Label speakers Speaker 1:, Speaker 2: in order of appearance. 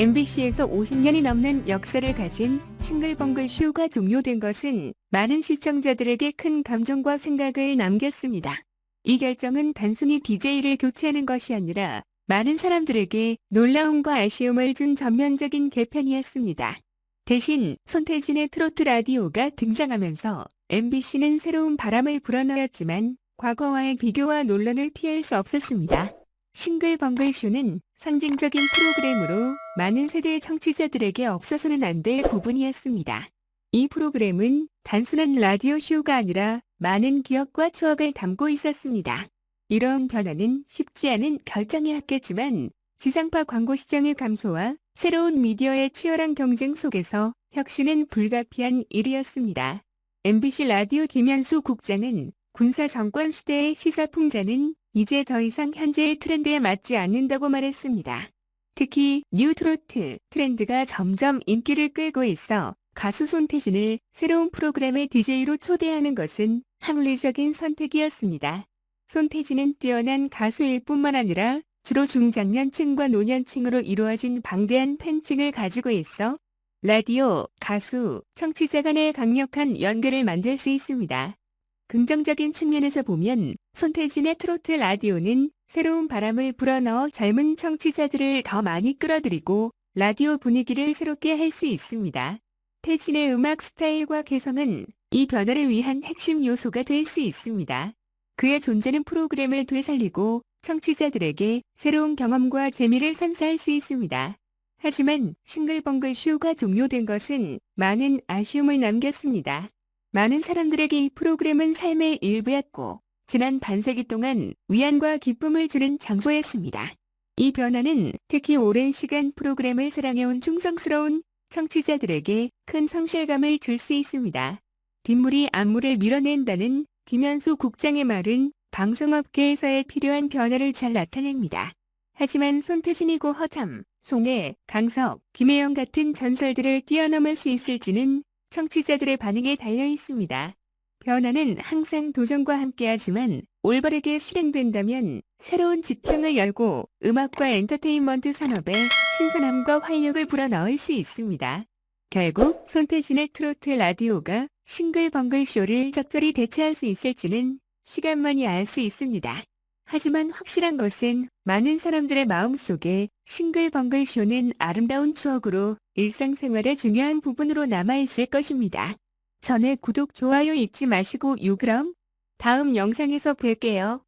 Speaker 1: MBC에서 50년이 넘는 역사를 가진 싱글벙글 쇼가 종료된 것은 많은 시청자들에게 큰 감정과 생각을 남겼습니다. 이 결정은 단순히 DJ를 교체하는 것이 아니라 많은 사람들에게 놀라움과 아쉬움을 준 전면적인 개편이었습니다. 대신 손태진의 트로트 라디오가 등장하면서 MBC는 새로운 바람을 불어넣었지만 과거와의 비교와 논란을 피할 수 없었습니다. 싱글벙글 쇼는 상징적인 프로그램으로 많은 세대의 청취자들에게 없어서는 안 될 부분이었습니다. 이 프로그램은 단순한 라디오 쇼가 아니라 많은 기억과 추억을 담고 있었습니다. 이러한 변화는 쉽지 않은 결정이었겠지만 지상파 광고 시장의 감소와 새로운 미디어의 치열한 경쟁 속에서 혁신은 불가피한 일이었습니다. MBC 라디오 김현수 국장은 군사 정권 시대의 시사 풍자는 이제 더 이상 현재의 트렌드에 맞지 않는다고 말했습니다. 특히 뉴트로트 트렌드가 점점 인기를 끌고 있어 가수 손태진을 새로운 프로그램의 DJ로 초대하는 것은 합리적인 선택이었습니다. 손태진은 뛰어난 가수일 뿐만 아니라 주로 중장년층과 노년층으로 이루어진 방대한 팬층을 가지고 있어 라디오, 가수, 청취자 간의 강력한 연결을 만들 수 있습니다. 긍정적인 측면에서 보면 손태진의 트로트 라디오는 새로운 바람을 불어넣어 젊은 청취자들을 더 많이 끌어들이고 라디오 분위기를 새롭게 할 수 있습니다. 태진의 음악 스타일과 개성은 이 변화를 위한 핵심 요소가 될 수 있습니다. 그의 존재는 프로그램을 되살리고 청취자들에게 새로운 경험과 재미를 선사할 수 있습니다. 하지만 싱글벙글 쇼가 종료된 것은 많은 아쉬움을 남겼습니다. 많은 사람들에게 이 프로그램은 삶의 일부였고 지난 반세기 동안 위안과 기쁨을 주는 장소였습니다. 이 변화는 특히 오랜 시간 프로그램을 사랑해온 충성스러운 청취자들에게 큰 성실감을 줄 수 있습니다. 뒷물이 앞물을 밀어낸다는 김현수 국장의 말은 방송업계에서의 필요한 변화를 잘 나타냅니다. 하지만 손태진이고 허참, 송혜, 강석, 김혜영 같은 전설들을 뛰어넘을 수 있을지는 청취자들의 반응에 달려 있습니다. 변화는 항상 도전과 함께하지만 올바르게 실행된다면 새로운 지평을 열고 음악과 엔터테인먼트 산업에 신선함과 활력을 불어넣을 수 있습니다. 결국 손태진의 트로트 라디오가 싱글벙글 쇼를 적절히 대체할 수 있을지는 시간만이 알 수 있습니다. 하지만 확실한 것은 많은 사람들의 마음속에 싱글벙글 쇼는 아름다운 추억으로 일상생활의 중요한 부분으로 남아있을 것입니다. 전에 구독, 좋아요 잊지 마시고 요 그럼 다음 영상에서 뵐게요.